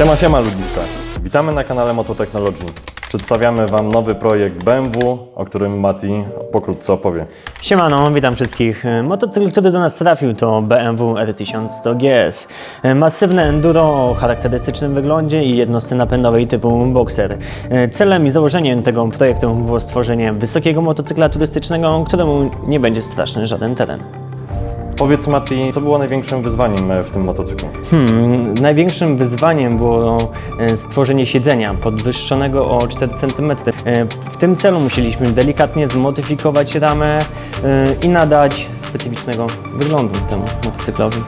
Siema, siema ludziska. Witamy na kanale Mototechnology. Przedstawiamy Wam nowy projekt BMW, o którym Mati pokrótce opowie. Siemano, witam wszystkich. Motocykl, który do nas trafił to BMW R1100 GS. Masywne enduro o charakterystycznym wyglądzie i jednostce napędowej typu Boxer. Celem i założeniem tego projektu było stworzenie wysokiego motocykla turystycznego, któremu nie będzie straszny żaden teren. Powiedz Mati, co było największym wyzwaniem e, w tym motocyklu? Hmm, największym wyzwaniem było e, stworzenie siedzenia podwyższonego o 4 cm. E, W tym celu musieliśmy delikatnie zmodyfikować ramę i nadać specyficznego wyglądu temu motocyklowi.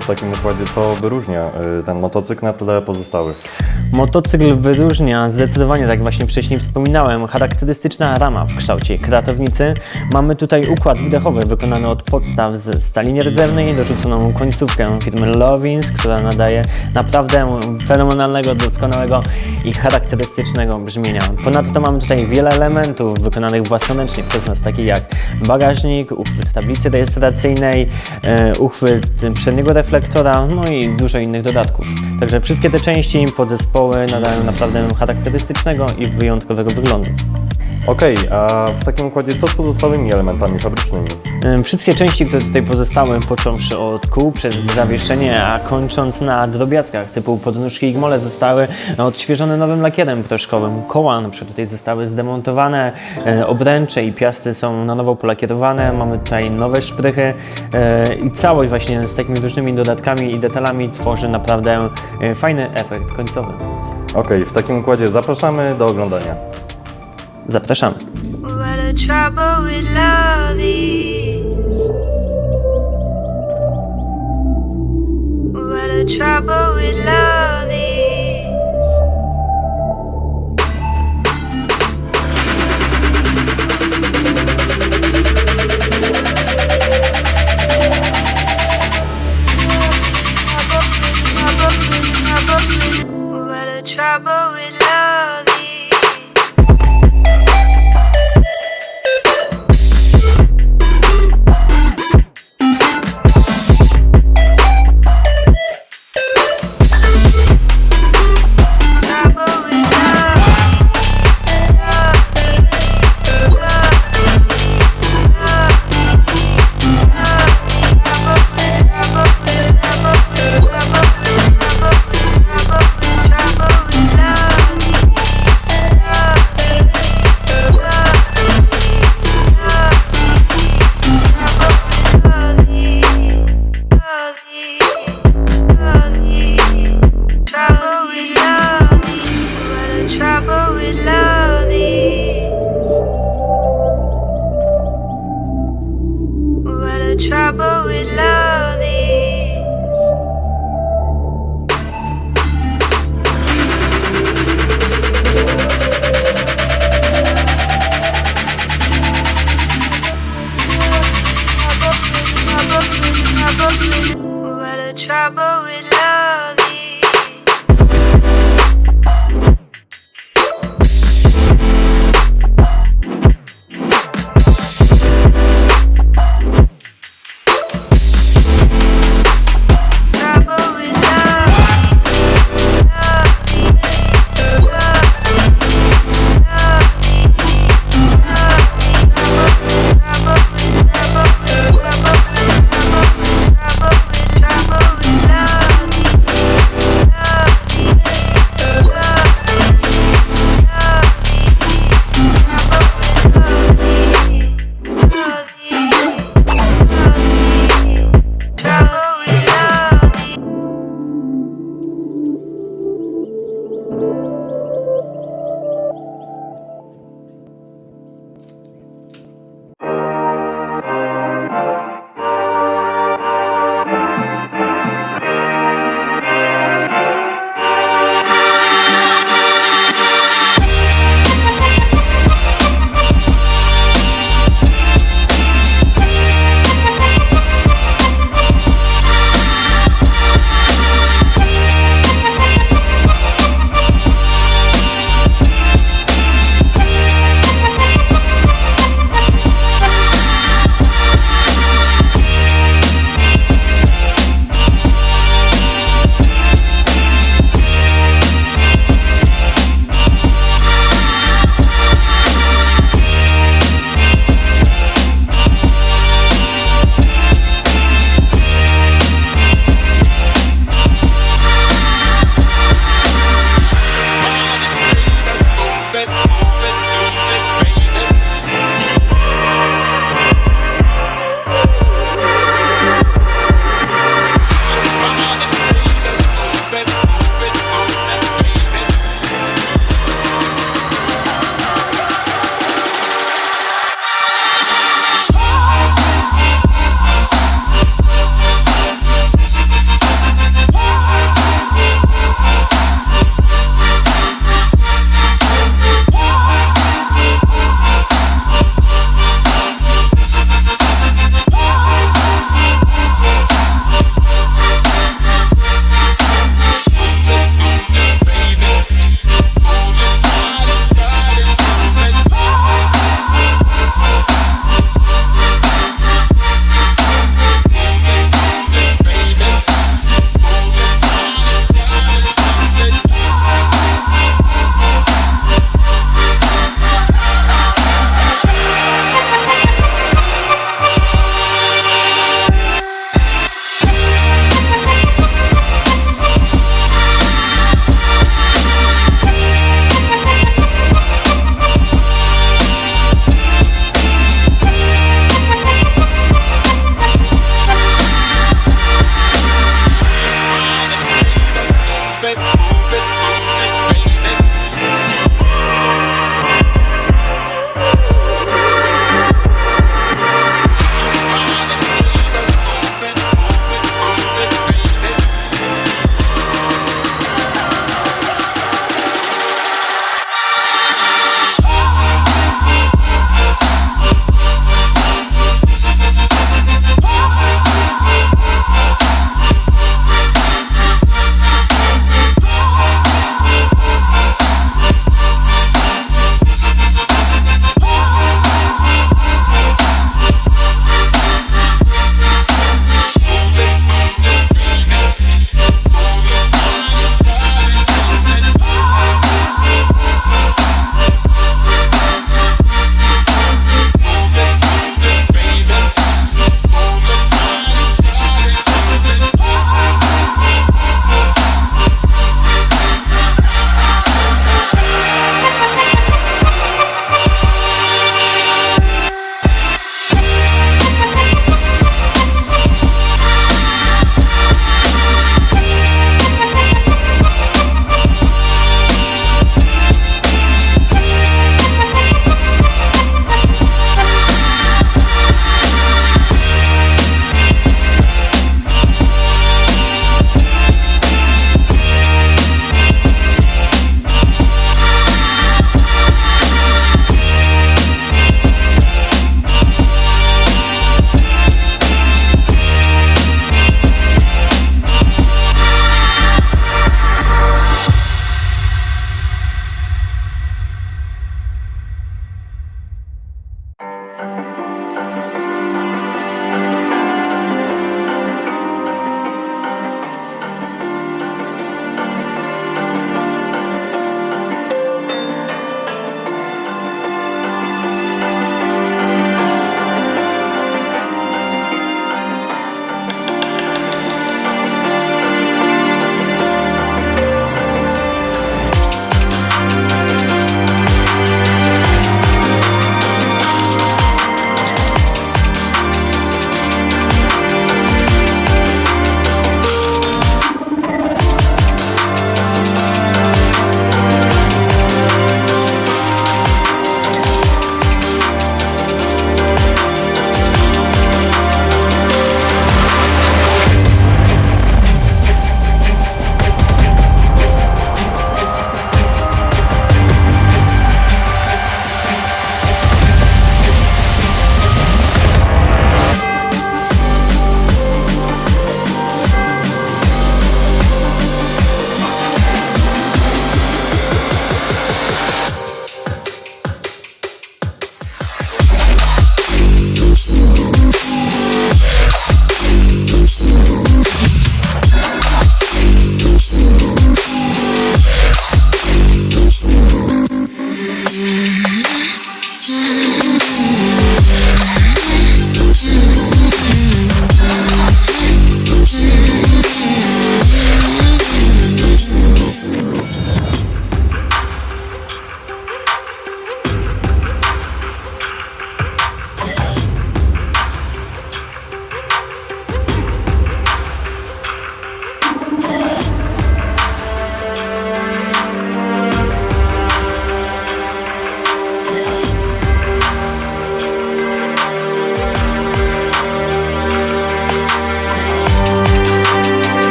W takim układzie co wyróżnia e, ten motocykl na tle pozostałych? Motocykl wyróżnia zdecydowanie, tak właśnie wcześniej wspominałem, charakterystyczna rama w kształcie kratownicy. Mamy tutaj układ wydechowy wykonany od podstaw z stali nierdzewnej, dorzuconą końcówkę firmy Lovins, która nadaje naprawdę fenomenalnego, doskonałego i charakterystycznego brzmienia. Ponadto mamy tutaj wiele elementów wykonanych własnoręcznie przez nas, takich jak bagażnik, uchwyt tablicy rejestracyjnej, e, uchwyt przedniego no i dużo innych dodatków. Także wszystkie te części, podzespoły nadają naprawdę charakterystycznego i wyjątkowego wyglądu. Okej, a w takim układzie co z pozostałymi elementami fabrycznymi? Ym, Wszystkie części, które tutaj pozostały, począwszy od kół przez zawieszenie, a kończąc na drobiazgach typu podnóżki i gmole zostały odświeżone nowym lakierem proszkowym. Koła na przykład tutaj zostały zdemontowane, e, obręcze i piasty są na nowo polakierowane, mamy tutaj nowe szprychy e, i całość właśnie z takimi różnymi dodatkami i detalami tworzy naprawdę e, fajny efekt końcowy. Okej, w takim układzie zapraszamy do oglądania. Zapraszamy. Trouble with love is. Trouble with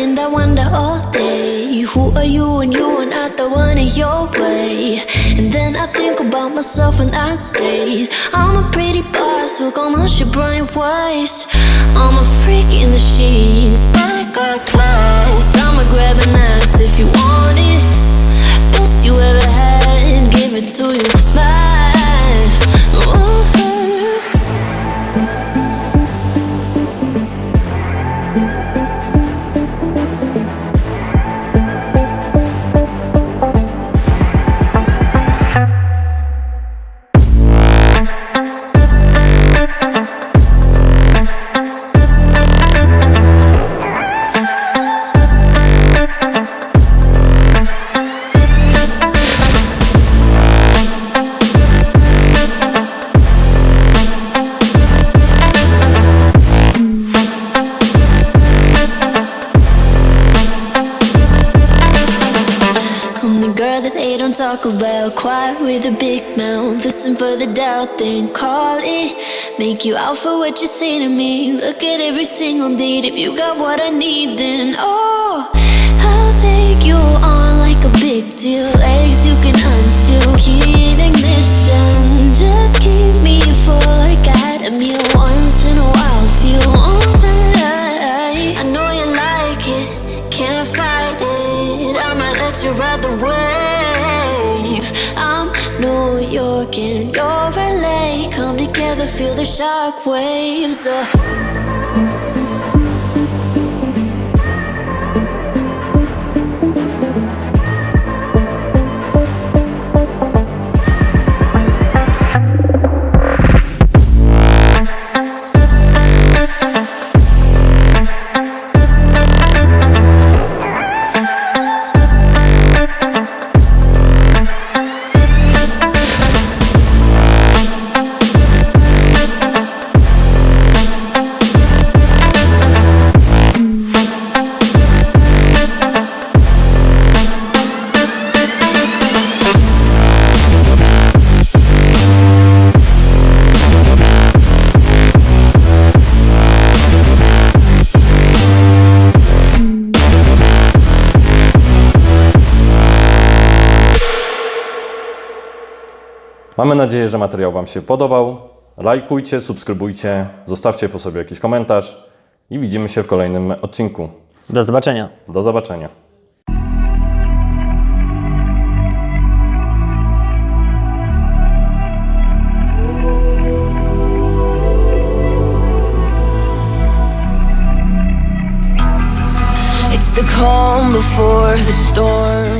and I wonder all day Who are you when you are not the one in your way? And then I think about myself and I stayed I'm a pretty boss, look my shit bright waist I'm a freak in the sheets, I got class. I'ma grab an ass if you want it. Best you ever had, give it to you bad girl that they don't talk about. Quiet with a big mouth. Listen for the doubt, then call it. Make you out for what you say to me. Look at every single date. If you got what I need, then oh, I'll take you on like a big deal. Legs you can unseal. Key ignition. Just keep me full like I had a meal together, feel the shock waves. Uh. Mamy nadzieję, że materiał Wam się podobał. Lajkujcie, subskrybujcie, zostawcie po sobie jakiś komentarz i widzimy się w kolejnym odcinku. Do zobaczenia. Do zobaczenia. It's the calm before the storm.